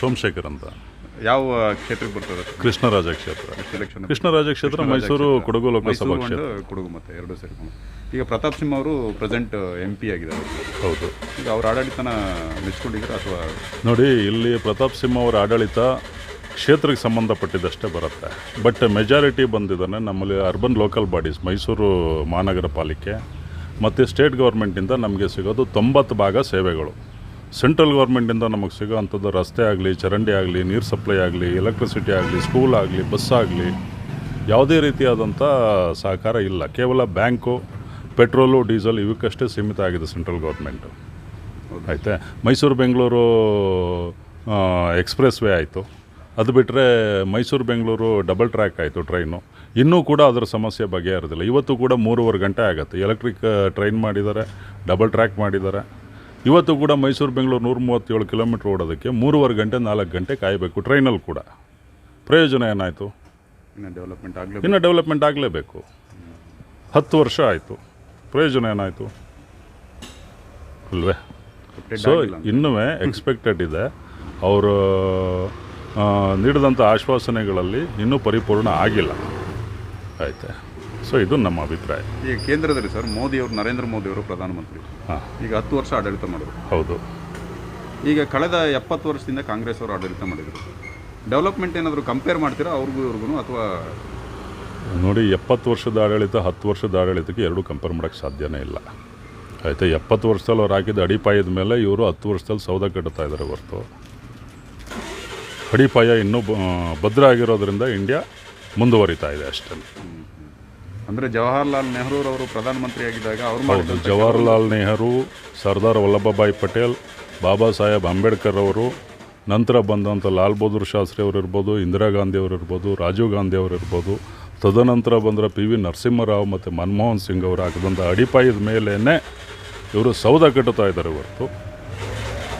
ಸೋಮಶೇಖರ್ ಅಂತ. ಯಾವ ಕ್ಷೇತ್ರಕ್ಕೆ ಬರ್ತದೆ ಕೃಷ್ಣರಾಜ ಕ್ಷೇತ್ರ. ಕೃಷ್ಣರಾಜ ಕ್ಷೇತ್ರ ಮೈಸೂರು ಕೊಡಗು ಲೋಕಸಭಾ ಕ್ಷೇತ್ರ. ಕೊಡಗು ಮತ್ತೆ ಎರಡು ಸೇರಿಕೊಂಡು. ಈಗ ಪ್ರತಾಪ್ ಸಿಂಹ ಅವರು ಪ್ರೆಸೆಂಟ್ ಎಂ ಪಿ ಆಗಿದ್ದಾರೆ. ಹೌದು. ಈಗ ಅವ್ರ ಆಡಳಿತನ ಮೆಚ್ಕೊಂಡಿದ್ದೀರಾ ಅಥವಾ? ನೋಡಿ ಇಲ್ಲಿ ಪ್ರತಾಪ್ ಸಿಂಹ ಅವರ ಆಡಳಿತ ಕ್ಷೇತ್ರಕ್ಕೆ ಸಂಬಂಧಪಟ್ಟಿದ್ದಷ್ಟೇ ಬರುತ್ತೆ. ಬಟ್ ಮೆಜಾರಿಟಿ ಬಂದಿದ್ದಾನೆ ನಮ್ಮಲ್ಲಿ ಅರ್ಬನ್ ಲೋಕಲ್ ಬಾಡೀಸ್ ಮೈಸೂರು ಮಹಾನಗರ ಪಾಲಿಕೆ ಮತ್ತು ಸ್ಟೇಟ್ ಗೌರ್ಮೆಂಟಿಂದ ನಮಗೆ ಸಿಗೋದು ತೊಂಬತ್ತು ಭಾಗ ಸೇವೆಗಳು. ಸೆಂಟ್ರಲ್ ಗೌರ್ಮೆಂಟಿಂದ ನಮಗೆ ಸಿಗೋವಂಥದ್ದು ರಸ್ತೆ ಆಗಲಿ, ಚರಂಡಿ ಆಗಲಿ, ನೀರು ಸಪ್ಲೈ ಆಗಲಿ ಎಲೆಕ್ಟ್ರಿಸಿಟಿ ಆಗಲಿ ಸ್ಕೂಲ್ ಆಗಲಿ ಬಸ್ ಆಗಲಿ, ಯಾವುದೇ ರೀತಿಯಾದಂಥ ಸಹಕಾರ ಇಲ್ಲ. ಕೇವಲ ಬ್ಯಾಂಕು, ಪೆಟ್ರೋಲು, ಡೀಸೆಲ್ ಇವಕ್ಕಷ್ಟೇ ಸೀಮಿತ ಆಗಿದೆ ಸೆಂಟ್ರಲ್ ಗೌರ್ಮೆಂಟು. ಆಯಿತಾ? ಮೈಸೂರು, ಬೆಂಗಳೂರು ಎಕ್ಸ್ಪ್ರೆಸ್ ವೇ ಆಯಿತು. ಅದು ಬಿಟ್ಟರೆ ಮೈಸೂರು, ಬೆಂಗಳೂರು ಡಬಲ್ ಟ್ರ್ಯಾಕ್ ಆಯಿತು ಟ್ರೈನು ಇನ್ನೂ ಕೂಡ ಅದರ ಸಮಸ್ಯೆ ಬಗೆಹರಿದಿಲ್ಲ. ಇವತ್ತು ಕೂಡ ಮೂರುವರೆ ಗಂಟೆ ಆಗುತ್ತೆ. ಎಲೆಕ್ಟ್ರಿಕ್ ಟ್ರೈನ್ ಮಾಡಿದ್ದಾರೆ ಡಬಲ್ ಟ್ರ್ಯಾಕ್ ಮಾಡಿದ್ದಾರೆ. ಇವತ್ತು ಕೂಡ ಮೈಸೂರು ಬೆಂಗಳೂರು ನೂರ ಮೂವತ್ತೇಳು ಕಿಲೋಮೀಟ್ರ್ ಓಡೋದಕ್ಕೆ ಮೂರುವರೆ ಗಂಟೆ ನಾಲ್ಕು ಗಂಟೆ ಕಾಯಬೇಕು ಟ್ರೈನಲ್ಲಿ ಕೂಡ. ಪ್ರಯೋಜನ ಏನಾಯಿತು? ಇನ್ನು ಡೆವಲಪ್ಮೆಂಟ್ ಆಗಲಿ ಇನ್ನೂ ಡೆವಲಪ್ಮೆಂಟ್ ಆಗಲೇಬೇಕು. ಹತ್ತು ವರ್ಷ ಆಯಿತು. ಪ್ರಯೋಜನ ಏನಾಯಿತು? ಅಲ್ವೇ? ಸೊ ಇನ್ನೂ ಎಕ್ಸ್ಪೆಕ್ಟೆಡ್ ಇದೆ. ಅವರು ನೀಡಿದಂಥ ಆಶ್ವಾಸನೆಗಳಲ್ಲಿ ಇನ್ನೂ ಪರಿಪೂರ್ಣ ಆಗಿಲ್ಲ. ಆಯ್ತಾ? ಸೊ ಇದು ನಮ್ಮ ಅಭಿಪ್ರಾಯ. ಈಗ ಕೇಂದ್ರದಲ್ಲಿ ಸರ್ ಮೋದಿ ಅವರು ನರೇಂದ್ರ ಮೋದಿ ಅವರು ಪ್ರಧಾನಮಂತ್ರಿ. ಹಾಂ. ಈಗ ಹತ್ತು ವರ್ಷ ಆಡಳಿತ ಮಾಡಿದ್ರು. ಹೌದು. ಈಗ ಕಳೆದ ಎಪ್ಪತ್ತು ವರ್ಷದಿಂದ ಕಾಂಗ್ರೆಸ್ ಅವರು ಆಡಳಿತ ಮಾಡಿದರು. ಡೆವಲಪ್ಮೆಂಟ್ ಏನಾದರೂ ಕಂಪೇರ್ ಮಾಡ್ತೀರಾ ಅವ್ರಿಗೂ ಇವ್ರಿಗೂ ಅಥವಾ? ನೋಡಿ ಎಪ್ಪತ್ತು ವರ್ಷದ ಆಡಳಿತ ಹತ್ತು ವರ್ಷದ ಆಡಳಿತಕ್ಕೆ ಎರಡೂ ಕಂಪೇರ್ ಮಾಡೋಕ್ಕೆ ಸಾಧ್ಯನೇ ಇಲ್ಲ. ಆಯಿತಾ ಎಪ್ಪತ್ತು ವರ್ಷದಲ್ಲಿ ಅವ್ರು ಹಾಕಿದ ಅಡಿಪಾಯದ ಮೇಲೆ ಇವರು ಹತ್ತು ವರ್ಷದಲ್ಲಿ ಸೌದ ಕಟ್ತಾ ಇದ್ದಾರೆ ಹೊರತು. ಅಡಿಪಾಯ ಇನ್ನೂ ಭದ್ರ ಆಗಿರೋದ್ರಿಂದ ಇಂಡಿಯಾ ಮುಂದುವರಿತಾ ಇದೆ ಅಷ್ಟೇ. ಅಂದರೆ ಜವಾಹರ್ಲಾಲ್ ನೆಹರು ಅವರು ಪ್ರಧಾನಮಂತ್ರಿ ಆಗಿದ್ದಾಗ ಅವರು ಹೌದು ಮಾಡಿದಂಥ ಜವಾಹರ್ಲಾಲ್ ನೆಹರು ಸರ್ದಾರ್ ವಲ್ಲಭಭಾಯಿ ಪಟೇಲ್ ಬಾಬಾ ಸಾಹೇಬ್ ಅಂಬೇಡ್ಕರ್ ಅವರು ನಂತರ ಬಂದಂಥ ಲಾಲ್ ಬಹದ್ದೂರ್ ಶಾಸ್ತ್ರಿ ಅವರು ಇರ್ಬೋದು ಇಂದಿರಾ ಗಾಂಧಿ ಅವರು ಇರ್ಬೋದು ರಾಜೀವ್ ಗಾಂಧಿ ಅವರು ಇರ್ಬೋದು ತದನಂತರ ಬಂದರೆ ಪಿ ವಿ ನರಸಿಂಹರಾವ್ ಮತ್ತು ಮನಮೋಹನ್ ಸಿಂಗ್ ಅವರು ಹಾಕಿದಂಥ ಅಡಿಪಾಯದ ಮೇಲೇ ಇವರು ಸೌಧ ಕಟ್ಟುತ್ತಾ ಇದ್ದಾರೆ ಹೊರತು.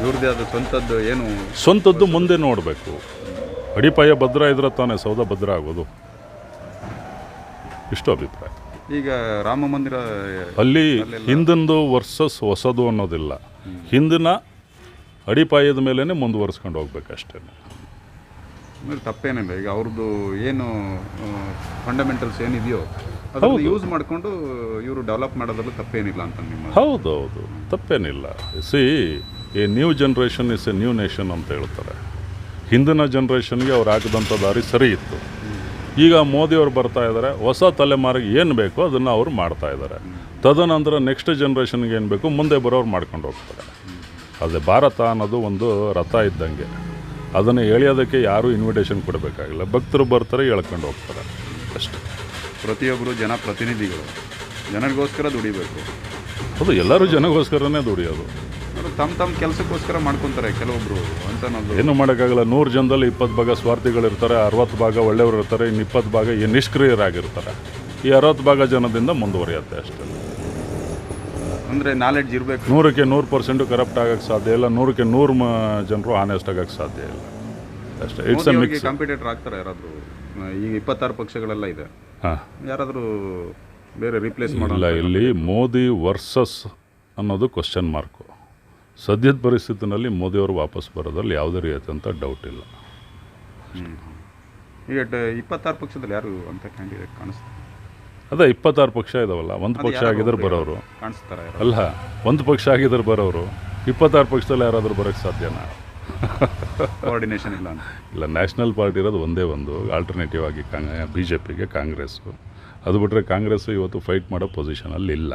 ಇವ್ರದ್ದೇ ಆದ ಸ್ವಂತದ್ದು ಏನು? ಸ್ವಂತದ್ದು ಮುಂದೆ ನೋಡಬೇಕು. ಅಡಿಪಾಯ ಭದ್ರ ಇದ್ರೆ ತಾನೇ ಸೌಧ ಭದ್ರ ಆಗೋದು. ಇಷ್ಟು ಅಭಿಪ್ರಾಯ. ಈಗ ರಾಮ ಮಂದಿರ ಅಲ್ಲಿ ಹಿಂದಿಂದು ವರ್ಸಸ್ ಹೊಸದು ಅನ್ನೋದಿಲ್ಲ. ಹಿಂದಿನ ಅಡಿಪಾಯದ ಮೇಲೇ ಮುಂದುವರಿಸ್ಕೊಂಡು ಹೋಗ್ಬೇಕಷ್ಟೇ. ಅಂದ್ರೆ ತಪ್ಪೇನಿಲ್ಲ. ಈಗ ಅವ್ರದ್ದು ಏನು ಫಂಡಮೆಂಟಲ್ಸ್ ಏನಿದೆಯೋ ಅದನ್ನು ಯೂಸ್ ಮಾಡಿಕೊಂಡು ಇವರು ಡೆವಲಪ್ ಮಾಡೋದ್ರಲ್ಲಿ ತಪ್ಪೇನಿಲ್ಲ ಅಂತ ನಿಮ್ಮ ಹೌದು ಹೌದು. ತಪ್ಪೇನಿಲ್ಲ. See a new generation is a new nation ಅಂತ ಹೇಳ್ತಾರೆ. ಹಿಂದಿನ ಜನ್ರೇಷನ್ಗೆ ಅವ್ರು ಹಾಕಿದಂಥ ದಾರಿ ಸರಿ ಇತ್ತು. ಈಗ ಮೋದಿಯವರು ಬರ್ತಾ ಇದ್ದಾರೆ ಹೊಸ ತಲೆಮಾರಿಗೆ ಏನು ಬೇಕೋ ಅದನ್ನು ಅವರು ಮಾಡ್ತಾ ಇದ್ದಾರೆ ತದನಂತರ ನೆಕ್ಸ್ಟ್ ಜನ್ರೇಷನ್ಗೆ ಏನು ಬೇಕು ಮುಂದೆ ಬರೋರು ಮಾಡ್ಕೊಂಡು ಹೋಗ್ತಾರೆ. ಅದೇ ಭಾರತ ಅನ್ನೋದು ಒಂದು ರಥ ಇದ್ದಂಗೆ. ಅದನ್ನು ಎಳೆಯೋದಕ್ಕೆ ಯಾರೂ ಇನ್ವಿಟೇಷನ್ ಕೊಡಬೇಕಾಗಿಲ್ಲ. ಭಕ್ತರು ಬರ್ತಾರೆ ಎಳ್ಕೊಂಡು ಹೋಗ್ತಾರೆ. ಅಷ್ಟೇ. ಪ್ರತಿಯೊಬ್ಬರು ಜನಪ್ರತಿನಿಧಿಗಳು ಜನರಿಗೋಸ್ಕರ ದುಡಿಬೇಕು. ಅದು ಎಲ್ಲರೂ ಜನಗೋಸ್ಕರನೇ ದುಡಿಯೋದು. ತಮ್ಮ ತಮ್ಮ ಕೆಲಸಕ್ಕೋಸ್ಕರ ಮಾಡ್ಕೊತಾರೆ ಕೆಲವೊಬ್ರು ಅಂತ ನಾವು ಏನು ಮಾಡೋಕ್ಕಾಗಲ್ಲ. ನೂರು ಜನದಲ್ಲಿ ಇಪ್ಪತ್ತು ಭಾಗ ಸ್ವಾರ್ಥಿಗಳಿರ್ತಾರೆ ಅರವತ್ತು ಭಾಗ ಒಳ್ಳೆಯವರು ಇರ್ತಾರೆ ಇನ್ನು ಇಪ್ಪತ್ತು ಭಾಗ ಈ ನಿಷ್ಕ್ರಿಯರಾಗಿರ್ತಾರೆ. ಈ ಅರವತ್ತು ಭಾಗ ಜನದಿಂದ ಮುಂದುವರಿಯುತ್ತೆ ಅಷ್ಟೇ. ಅಂದರೆ ನಾಲೆಡ್ಜ್ ಇರಬೇಕು. ನೂರಕ್ಕೆ ನೂರು ಪರ್ಸೆಂಟು ಕರಪ್ಟ್ ಆಗೋಕ್ಕೆ ಸಾಧ್ಯ ಇಲ್ಲ ನೂರಕ್ಕೆ ನೂರು ಮ ಜನರು ಆನೆಸ್ಟ್ ಆಗೋಕ್ಕೆ ಸಾಧ್ಯ ಇಲ್ಲ. ಅಷ್ಟೇ ಇಟ್ಸ್ ಎ ಮಿಕ್ಸ್ ಕಾಂಪಿಟೇಟರ್ ಆಗ್ತಾರೆ ಯಾರಾದರೂ. ಈಗ ಇಪ್ಪತ್ತಾರು ಪಕ್ಷಗಳೆಲ್ಲ ಇದೆ. ಹಾಂ. ಯಾರಾದರೂ ಬೇರೆ ರಿಪ್ಲೇಸ್ ಮಾಡೋ ಇಲ್ಲ ಇಲ್ಲಿ ಮೋದಿ ವರ್ಸಸ್ ಅನ್ನೋದು ಕ್ವಶನ್ ಮಾರ್ಕು ಸದ್ಯದ ಪರಿಸ್ಥಿತಿನಲ್ಲಿ ಮೋದಿಯವರು ವಾಪಸ್ ಬರೋದ್ರಲ್ಲಿ ಯಾವುದೇ ರೀತಿಯಂಥ ಡೌಟ್ ಇಲ್ಲ. ಈಗ ಇಪ್ಪತ್ತಾರು ಪಕ್ಷದಲ್ಲಿ ಯಾರು ಅಂತ ಕ್ಯಾಂಡಿಡೇಟ್ ಕಾಣಿಸ್ತಾರೆ ಅದೇ ಇಪ್ಪತ್ತಾರು ಪಕ್ಷ ಇದಾವಲ್ಲ ಒಂದು ಪಕ್ಷ ಆಗಿದ್ರೆ ಬರೋರು. ಕಾಣಿಸ್ತಾರೆ ಅಲ್ಲ ಒಂದು ಪಕ್ಷ ಆಗಿದ್ರೆ ಬರೋರು. ಇಪ್ಪತ್ತಾರು ಪಕ್ಷದಲ್ಲಿ ಯಾರಾದರೂ ಬರೋಕ್ಕೆ ಸಾಧ್ಯನಾ? ಕೋಆರ್ಡಿನೇಷನ್ ಇಲ್ಲ ಅಂತ. ಇಲ್ಲ ನ್ಯಾಷನಲ್ ಪಾರ್ಟಿ ಇರೋದು ಒಂದೇ ಒಂದು ಆಲ್ಟರ್ನೇಟಿವ್ ಆಗಿ ಕಾಂಗ್ ಬಿ ಜೆ ಪಿಗೆ ಕಾಂಗ್ರೆಸ್ಸು. ಅದು ಬಿಟ್ಟರೆ ಕಾಂಗ್ರೆಸ್ಸು ಇವತ್ತು ಫೈಟ್ ಮಾಡೋ ಪೊಸಿಷನಲ್ಲಿ ಇಲ್ಲ.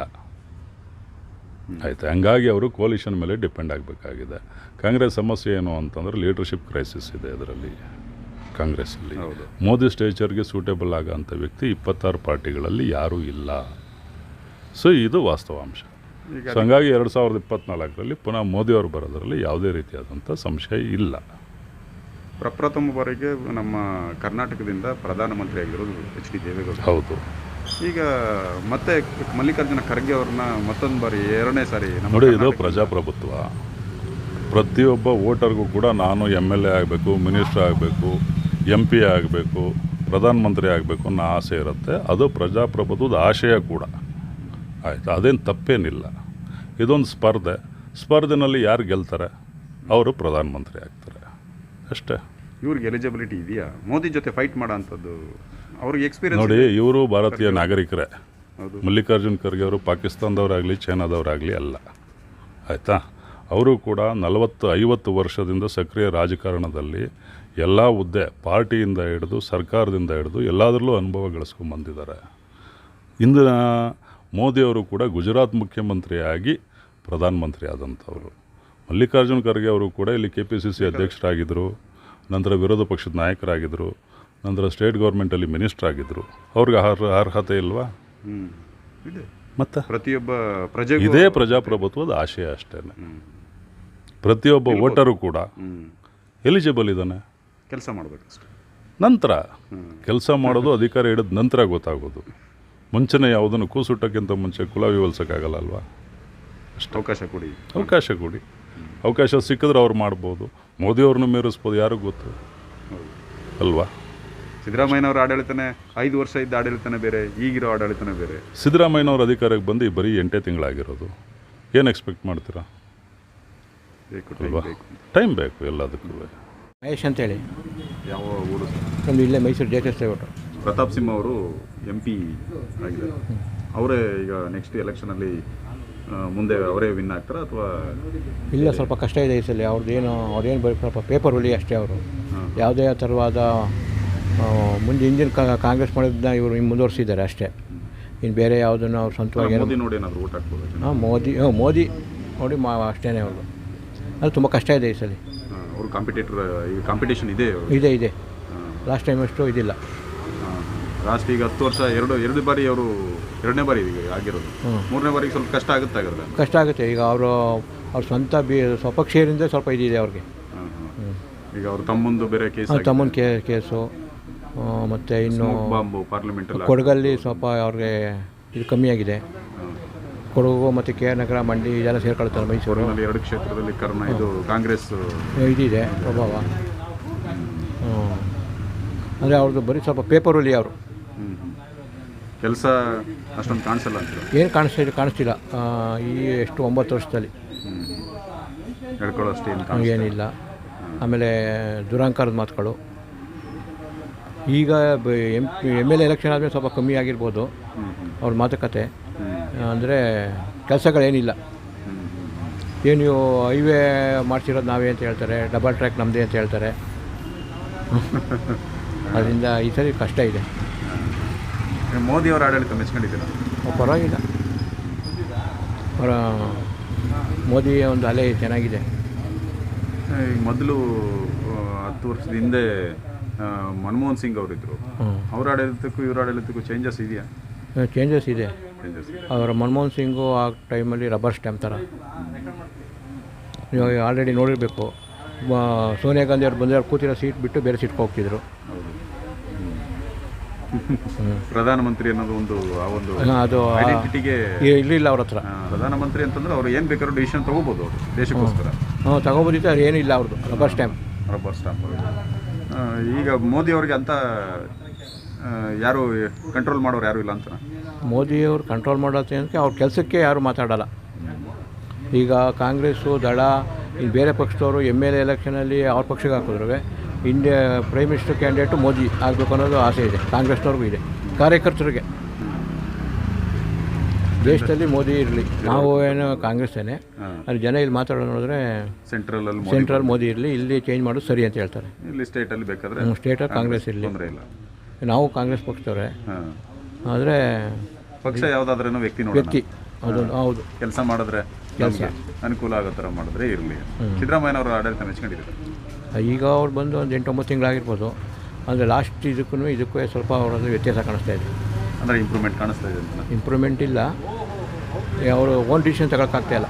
ಆಯಿತು. ಹಂಗಾಗಿ ಅವರು ಕೋಲಿಷನ್ ಮೇಲೆ ಡಿಪೆಂಡ್ ಆಗಬೇಕಾಗಿದೆ. ಕಾಂಗ್ರೆಸ್ ಸಮಸ್ಯೆ ಏನು ಅಂತಂದರೆ ಲೀಡರ್ಶಿಪ್ ಕ್ರೈಸಿಸ್ ಇದೆ ಅದರಲ್ಲಿ ಕಾಂಗ್ರೆಸ್ಸಲ್ಲಿ. ಮೋದಿ ಸ್ಟೇಚರ್ಗೆ ಸೂಟೇಬಲ್ ಆಗೋಂಥ ವ್ಯಕ್ತಿ ಇಪ್ಪತ್ತಾರು ಪಾರ್ಟಿಗಳಲ್ಲಿ ಯಾರೂ ಇಲ್ಲ. ಸೊ ಇದು ವಾಸ್ತವಾಂಶ. ಸೊ ಹಂಗಾಗಿ ಎರಡು ಸಾವಿರದ ಇಪ್ಪತ್ನಾಲ್ಕರಲ್ಲಿ ಪುನಃ ಮೋದಿಯವರು ಬರೋದರಲ್ಲಿ ಯಾವುದೇ ರೀತಿಯಾದಂಥ ಸಂಶಯ ಇಲ್ಲ. ಪ್ರಪ್ರಥಮ ಬಾರಿಗೆ ನಮ್ಮ ಕರ್ನಾಟಕದಿಂದ ಪ್ರಧಾನಮಂತ್ರಿ ಆಗಿರೋದು ಎಚ್ ಡಿ ದೇವೇಗೌಡ. ಹೌದು. ಈಗ ಮತ್ತೆ ಮಲ್ಲಿಕಾರ್ಜುನ ಖರ್ಗೆ ಅವ್ರನ್ನ ಮತ್ತೊಂದು ಬಾರಿ ಎರಡನೇ ಸಾರಿ ನೋಡಿ ಇದು ಪ್ರಜಾಪ್ರಭುತ್ವ. ಪ್ರತಿಯೊಬ್ಬ ವೋಟರ್ಗೂ ಕೂಡ ನಾನು ಎಂ ಎಲ್ ಎ ಆಗಬೇಕು ಮಿನಿಸ್ಟರ್ ಆಗಬೇಕು ಎಂ ಪಿ ಆಗಬೇಕು ಪ್ರಧಾನಮಂತ್ರಿ ಆಗಬೇಕು ಅನ್ನೋ ಆಸೆ ಇರುತ್ತೆ. ಅದು ಪ್ರಜಾಪ್ರಭುತ್ವದ ಆಶಯ ಕೂಡ. ಆಯಿತು? ಅದೇನು ತಪ್ಪೇನಿಲ್ಲ. ಇದೊಂದು ಸ್ಪರ್ಧೆ. ಸ್ಪರ್ಧೆನಲ್ಲಿ ಯಾರು ಗೆಲ್ತಾರೆ? ಅವರು ಪ್ರಧಾನಮಂತ್ರಿ ಆಗ್ತಾರೆ. ಅಷ್ಟೇ. ಇವ್ರಿಗೆ ಎಲಿಜಿಬಿಲಿಟಿ ಇದೆಯಾ? ಮೋದಿ ಜೊತೆ ಫೈಟ್ ಮಾಡೋ ಅಂಥದ್ದು ಅವ್ರಿಗೆ ಎಕ್ಸ್ಪೀರಿಯನ್ಸ್ ನೋಡಿ ಇವರು ಭಾರತೀಯ ನಾಗರಿಕರೇ. ಮಲ್ಲಿಕಾರ್ಜುನ್ ಖರ್ಗೆ ಅವರು ಪಾಕಿಸ್ತಾನದವರಾಗಲಿ ಚೈನಾದವರಾಗಲಿ ಅಲ್ಲ. ಆಯಿತಾ? ಅವರು ಕೂಡ ನಲವತ್ತು ಐವತ್ತು ವರ್ಷದಿಂದ ಸಕ್ರಿಯ ರಾಜಕಾರಣದಲ್ಲಿ ಎಲ್ಲ ಹುದ್ದೆ ಪಾರ್ಟಿಯಿಂದ ಹಿಡಿದು ಸರ್ಕಾರದಿಂದ ಹಿಡಿದು ಎಲ್ಲದರಲ್ಲೂ ಅನುಭವ ಗಳಿಸ್ಕೊಂಬಂದಿದ್ದಾರೆ ಇಂದಿನ ಮೋದಿಯವರು ಕೂಡ ಗುಜರಾತ್ ಮುಖ್ಯಮಂತ್ರಿಯಾಗಿ ಪ್ರಧಾನಮಂತ್ರಿ ಆದಂಥವರು. ಮಲ್ಲಿಕಾರ್ಜುನ್ ಖರ್ಗೆ ಅವರು ಕೂಡ ಇಲ್ಲಿ ಕೆ ಪಿ ಸಿ ಸಿ ಅಧ್ಯಕ್ಷರಾಗಿದ್ದರು ನಂತರ ವಿರೋಧ ಪಕ್ಷದ ನಾಯಕರಾಗಿದ್ದರು ನಂತರ ಸ್ಟೇಟ್ ಗೌರ್ಮೆಂಟಲ್ಲಿ ಮಿನಿಸ್ಟರ್ ಆಗಿದ್ದರು ಅವ್ರಿಗೆ ಅರ್ಹ ಅರ್ಹತೆ ಇಲ್ವಾ? ಮತ್ತೆ ಇದೆ. ಮತ್ತು? ಪ್ರತಿಯೊಬ್ಬ ಪ್ರಜೆ ಇದೇ ಪ್ರಜಾಪ್ರಭುತ್ವದ ಆಶಯ ಅಷ್ಟೇ ಪ್ರತಿಯೊಬ್ಬ ವೋಟರು ಕೂಡ ಎಲಿಜಿಬಲ್ ಇದ್ದಾನೆ. ಕೆಲಸ ಮಾಡಬೇಕು ನಂತರ ಕೆಲಸ ಮಾಡೋದು ಅಧಿಕಾರ ಹಿಡಿದ ನಂತರ ಗೊತ್ತಾಗೋದು. ಮುಂಚೆನೇ ಯಾವುದನ್ನು ಕೂಸುಟ್ಟಕ್ಕಿಂತ ಮುಂಚೆ ಕುಲ ವಿವಲ್ಸೋಕ್ಕಾಗಲ್ಲ ಅಲ್ವಾ? ಅಷ್ಟು. ಅವಕಾಶ ಕೊಡಿ. ಅವಕಾಶ ಕೊಡಿ. ಅವಕಾಶ ಸಿಕ್ಕಿದ್ರೆ ಅವ್ರು ಮಾಡ್ಬೋದು. ಮೋದಿಯವ್ರನ್ನ ಮೀರಿಸ್ಬೋದು ಯಾರಿಗೂ ಗೊತ್ತು. ಅಲ್ವಾ? ಸಿದ್ದರಾಮಯ್ಯನವ್ರ ಆಡಳಿತನೇ ಐದು ವರ್ಷ ಇದ್ದ ಆಡಳಿತನೇ ಬೇರೆ ಈಗಿರೋ ಆಡಳಿತನೇ ಬೇರೆ. ಸಿದ್ದರಾಮಯ್ಯನವ್ರ ಅಧಿಕಾರಕ್ಕೆ ಬಂದು ಬರೀ ಎಂಟೇ ತಿಂಗಳಾಗಿರೋದು. ಏನು ಎಕ್ಸ್ಪೆಕ್ಟ್ ಮಾಡ್ತೀರಾ? ಅಲ್ವಾ? ಟೈಮ್ ಬೇಕು ಎಲ್ಲದಕ್ಕೂ. ಮಹೇಶ್ ಅಂತೇಳಿ. ಯಾವ ಊರು? ಇಲ್ಲೇ Mysuru J S layout Pratap Simha ಅವರು ಎಂ ಪಿ ಆಗಿದ್ದಾರೆ. ಅವರೇ ಈಗ ನೆಕ್ಸ್ಟ್ ಎಲೆಕ್ಷನಲ್ಲಿ ಮುಂದೆ ಅವರೇ ವಿನ್ ಆಗ್ತಾರಾ ಅಥವಾ? ಇಲ್ಲ ಸ್ವಲ್ಪ ಕಷ್ಟ ಇದೆ ಈ ಸಲ. ಅವ್ರದ್ದು ಏನು ಅವ್ರೇನು ಬರೀ ಸ್ವಲ್ಪ ಪೇಪರ್ ಹುಲಿ ಅಷ್ಟೇ ಅವರು. ಯಾವುದೇ ಥರವಾದ ಮುಂದೆ ಹಿಂದಿನ ಕಾ- ಕಾಂಗ್ರೆಸ್ ಮಾಡಿದ್ದನ್ನ ಇವರು ಇನ್ನು ಮುಂದುವರಿಸಿದ್ದಾರೆ ಅಷ್ಟೇ. ಇನ್ನು ಬೇರೆ ಯಾವುದನ್ನು ಅವ್ರು ಸ್ವಂತವಾಗಿ ನೋಡಿ? ಹಾಂ ಮೋದಿ ಹಾಂ ಮೋದಿ ನೋಡಿ ಮಾ ಅಷ್ಟೇ ಅವರು ಅದು ತುಂಬ ಕಷ್ಟ ಇದೆ ಈ ಸಲ. ಅವರು ಕಾಂಪಿಟೇಟರ್ ಕಾಂಪಿಟೇಷನ್ ಇದೆ ಇದೆ ಇದೆ. ಲಾಸ್ಟ್ ಟೈಮ್ ಅಷ್ಟು ಇದಿಲ್ಲ. ಹಾ. ಲಾಸ್ಟ್ ಈಗ ಹತ್ತು ವರ್ಷ ಎರಡು ಎರಡು ಬಾರಿ ಅವರು ಎರಡನೇ ಬಾರಿ ಈಗ ಆಗಿರೋದು. ಮೂರನೇ ಬಾರಿಗೆ ಸ್ವಲ್ಪ ಕಷ್ಟ ಆಗುತ್ತೆ ಆಗಿರೋದು ಕಷ್ಟ ಆಗುತ್ತೆ. ಈಗ ಅವರು ಅವ್ರ ಸ್ವಂತ ಬಿ ಸ್ವಪಕ್ಷೀಯರಿಂದ ಸ್ವಲ್ಪ ಇದಿದೆ ಅವ್ರಿಗೆ. ಈಗ ಅವ್ರ ತಮ್ಮಂದು ಬೇರೆ ಕೇಸ್ ತಮ್ಮನ ಕೇಸು ಮತ್ತು ಇನ್ನು ಕೊಡಗಲ್ಲಿ ಸ್ವಲ್ಪ ಅವ್ರಿಗೆ ಇದು ಕಮ್ಮಿಯಾಗಿದೆ ಕೊಡಗು ಮತ್ತು ಕೆ ಆರ್ ನಗರ ಮಂಡಿ ಇದೆಲ್ಲ ಸೇರ್ಕೊಳ್ತಾರೆ ಮೈಸೂರು. ಎರಡು ಕ್ಷೇತ್ರದಲ್ಲಿ ಕರ್ನ ಇದು ಕಾಂಗ್ರೆಸ್. ಇದಿದೆ ಪ್ರಭಾವ. ಅಂದರೆ ಅವ್ರದ್ದು ಬರೀ ಸ್ವಲ್ಪ ಪೇಪರಲ್ಲಿ ಅವರು. ಕೆಲಸ ಅಷ್ಟೊಂದು ಕಾಣಿಸಲ್ಲ ಅಂತ ಏನು ಕಾಣಿಸ್ತಾ ಕಾಣಿಸ್ತಿಲ್ಲ. ಈ ಎಷ್ಟು ಒಂಬತ್ತು ವರ್ಷದಲ್ಲಿ. ಹೇಳ್ಕೊಳ್ಳೋ ಅಷ್ಟೇ ಏನು ಏನಿಲ್ಲ ಆಮೇಲೆ ದುರಂಕಾರದ ಮಾತುಗಳು. ಈಗ ಎಂ ಎಂ ಎಲ್ ಎಲೆಕ್ಷನ್ ಆದರೆ ಸ್ವಲ್ಪ ಕಮ್ಮಿ ಆಗಿರ್ಬೋದು. ಅವ್ರ ಮಾತುಕತೆ. ಅಂದರೆ ಕೆಲಸಗಳೇನಿಲ್ಲ. ಏನು ನೀವು ಹೈವೇ ಮಾಡ್ಸಿರೋದು ನಾವೇ ಅಂತ ಹೇಳ್ತಾರೆ ಡಬಲ್ ಟ್ರ್ಯಾಕ್ ನಮ್ಮದೇ ಅಂತ ಹೇಳ್ತಾರೆ. ಅದರಿಂದ ಈ ಸರಿ ಕಷ್ಟ ಇದೆ. ಮೋದಿಯವರ ಆಡಳಿತ ಮೆಚ್ಕೊಂಡಿದ್ದೀರಾ ಪರವಾಗಿಲ್ಲ. ಅವರ ಮೋದಿ ಒಂದು ಅಲೆ ಚೆನ್ನಾಗಿದೆ. ಈಗ ಮೊದಲು ಹತ್ತು ವರ್ಷದ ಹಿಂದೆ ಮನಮೋಹನ್ ಸಿಂಗ್ ಅವರಿದ್ದರು ಅವ್ರ ಆಡಳಿತಕ್ಕೂ ಇವ್ರ ಆಡಳಿತಕ್ಕೂ ಚೇಂಜಸ್ ಇದೆಯಾ? ಚೇಂಜಸ್ ಇದೆ. ಅವರ ಮನಮೋಹನ್ ಸಿಂಗು ಆ ಟೈಮಲ್ಲಿ ರಬ್ಬರ್ ಸ್ಟ್ಯಾಂಪ್ ಥರ ನೀವು ಆಲ್ರೆಡಿ ನೋಡಿರಬೇಕು. ಸೋನಿಯಾ ಗಾಂಧಿ ಅವ್ರು ಬಂದವ್ರು ಕೂತಿರೋ ಸೀಟ್ ಬಿಟ್ಟು ಬೇರೆ ಸೀಟ್ಗೆ ಹೋಗ್ತಿದ್ರು. ಪ್ರಧಾನಮಂತ್ರಿ ಅನ್ನೋದು ಒಂದು ಆ ಒಂದು ಅದು ಇರಲಿಲ್ಲ ಅವ್ರ ಹತ್ರ. ಪ್ರಧಾನಮಂತ್ರಿ ಅಂತಂದ್ರೆ ಅವ್ರು ಏನು ಬೇಕಾದ್ರೂ ಡಿಸಿಷನ್ ತಗೋಬೋದು ಅವರು ದೇಶಕ್ಕೋಸ್ಕರ. ಹ್ಞೂ ತಗೋಬೋದಿತ್ತು ಅವ್ರು ಏನಿಲ್ಲ ಅವ್ರದ್ದು ರಬ್ಬರ್ ಸ್ಟ್ಯಾಂಪ್. ರಬ್ಬರ್ ಸ್ಟಾಂಪ್ ಈಗ ಮೋದಿ ಅವ್ರಿಗೆ ಅಂತ ಯಾರು ಕಂಟ್ರೋಲ್ ಮಾಡೋರು ಯಾರು ಇಲ್ಲ ಅಂತ? ಮೋದಿಯವರು ಕಂಟ್ರೋಲ್ ಮಾಡೋದಕ್ಕೆ ಅವ್ರ ಕೆಲಸಕ್ಕೆ ಯಾರು ಮಾತಾಡಲ್ಲ. ಈಗ ಕಾಂಗ್ರೆಸ್ಸು, ದಳ ಈ ಬೇರೆ ಪಕ್ಷದವರು ಎಂ ಎಲ್ ಎ ಎಲೆಕ್ಷನಲ್ಲಿ ಅವ್ರ ಪಕ್ಷಕ್ಕೆ ಹಾಕಿದ್ರು India prime minister candidate Modi ಆಗಬೇಕು ಅನ್ನೋದು ಆಸೆ ಇದೆ. ಕಾಂಗ್ರೆಸ್ನವ್ರಿಗೂ ಇದೆ. ಕಾರ್ಯಕರ್ತರಿಗೆ. ದೇಶದಲ್ಲಿ ಮೋದಿ ಇರಲಿ. ನಾವು ಏನು ಕಾಂಗ್ರೆಸ್ಸೇನೆ ಅಲ್ಲಿ ಜನ ಇಲ್ಲಿ ಮಾತಾಡೋದು ನೋಡಿದ್ರೆ ಸೆಂಟ್ರಲ್ ಅಲ್ಲಿ ಸೆಂಟ್ರಲ್ ಮೋದಿ ಇರಲಿ ಇಲ್ಲಿ ಚೇಂಜ್ ಮಾಡೋದು ಸರಿ ಅಂತ ಹೇಳ್ತಾರೆ. ಇಲ್ಲಿ ಸ್ಟೇಟಲ್ಲಿ ಬೇಕಾದ್ರೆ ಸ್ಟೇಟಲ್ಲಿ ಕಾಂಗ್ರೆಸ್ ಇರಲಿ. ನಾವು ಕಾಂಗ್ರೆಸ್ ಪಕ್ಷದವ್ರೆ. ಆದರೆ ಪಕ್ಷ ಯಾವುದಾದ್ರೂ ವ್ಯಕ್ತಿ ವ್ಯಕ್ತಿ ಹೌದು ಹೌದು. ಕೆಲಸ ಮಾಡಿದ್ರೆ ಕೆಲಸ. ಅನುಕೂಲ ಆಗೋ ಥರ ಮಾಡಿದ್ರೆ ಇರಲಿ. ಸಿದ್ದರಾಮಯ್ಯನವರು ಆಡಳಿತ ಮೆಚ್ಕೊಂಡಿದ್ದಾರೆ? ಈಗ ಅವ್ರು ಬಂದು ಒಂದು ಎಂಟೊಂಬತ್ತು ತಿಂಗಳಾಗಿರ್ಬೋದು. ಅಂದರೆ ಲಾಸ್ಟ್ ಇದಕ್ಕೂ ಇದಕ್ಕೂ ಸ್ವಲ್ಪ ಅವರೊಂದು ವ್ಯತ್ಯಾಸ ಕಾಣಿಸ್ತಾ ಇದೆ. ಅಂದರೆ ಇಂಪ್ರೂವ್ಮೆಂಟ್ ಕಾಣಿಸ್ತಾ ಇದೆ ಅಂತ. ಇಂಪ್ರೂವ್ಮೆಂಟ್ ಇಲ್ಲ. ಅವರು ಓನ್ ಡಿಸಿಷನ್ ತಗೊಳಕ್ಕಾಗ್ತಾ ಇಲ್ಲ.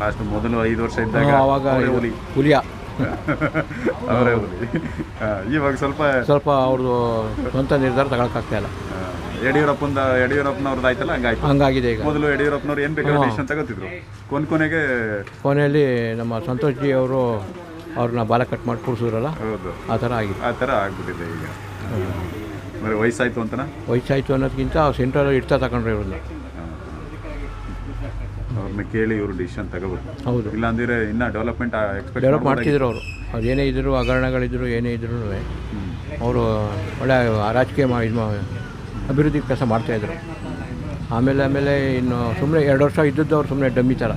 ಲಾಸ್ಟ್ ಮೊದಲು ಐದು ವರ್ಷ ಇದ್ದಾಗ ಅವಾಗ ಹುಲಿ. ಹುಲಿಯ. ಅವರೇ ಹುಲಿ. ಇವಾಗ ಸ್ವಲ್ಪ ಸ್ವಲ್ಪ ಅವ್ರದ್ದು ಸ್ವಂತ ನಿರ್ಧಾರ ತಗೊಳಕ್ಕಾಗ್ತಾ ಇಲ್ಲ. ಯಡಿಯೂರಪ್ಪಂದ ಯಡಿಯೂರಪ್ಪನವ್ರದ್ದು ಆಯ್ತಲ್ಲ ಹಂಗಾಯ್ತು ಹಂಗಾಗಿದೆ ಈಗ. ಮೊದಲು ಯಡಿಯೂರಪ್ಪನವ್ರು ಏನು ಬೇಕಾದ್ರೂ ಡಿಸಿಷನ್ ತಗೋತಿದ್ರು. ಕೊನೆ ಕೊನೆಗೆ ಕೊನೆಯಲ್ಲಿ ನಮ್ಮ ಸಂತೋಷ್ ಜಿ ಅವರು ಅವ್ರನ್ನ ಬಾಲ ಕಟ್ ಮಾಡಿ ಕೂರಿಸಿದ್ರಲ್ಲ? ಆ ಥರ ಆಗಿದೆ. ಆ ಥರ ಆಗ್ಬಿಟ್ಟಿದೆ ಈಗ. ಅಂದರೆ ವಯಸ್ಸಾಯ್ತು ಅಂತನಾ? ವಯಸ್ಸಾಯಿತು ಅನ್ನೋದಕ್ಕಿಂತ ಸೆಂಟ್ರಲ್ ಇಡ್ತಾ ತಗೊಂಡ್ರೆ ಇವ್ರನ್ನ. ಅವ್ರು ಅವ್ರನ್ನ ಕೇಳಿ ಇವರು ಡಿಸಿಷನ್ ತಗೋಬೇಕು. ಹೌದು. ಇಲ್ಲ ಅಂದ್ರೆ ಇನ್ನ ಡೆವಲಪ್ಮೆಂಟ್ ಎಕ್ಸ್ಪೆಕ್ಟ್ ಡೆವಲಪ್ ಮಾಡ್ತಿದ್ರು ಅವರು. ಅವ್ರು ಏನೇ ಇದ್ದರು ಹಗರಣಗಳಿದ್ರು ಏನೇ ಇದ್ರು ಅವರು ಒಳ್ಳೆ ರಾಜಕೀಯ ಮಾ ಇದು ಅಭಿವೃದ್ಧಿ ಕೆಲಸ ಮಾಡ್ತಾಯಿದ್ರು ಆಮೇಲೆ ಆಮೇಲೆ ಇನ್ನು ಸುಮ್ಮನೆ ಎರಡು ವರ್ಷ ಇದ್ದದ್ದು ಅವ್ರು ಸುಮ್ಮನೆ ಡಮ್ಮಿ ಥರ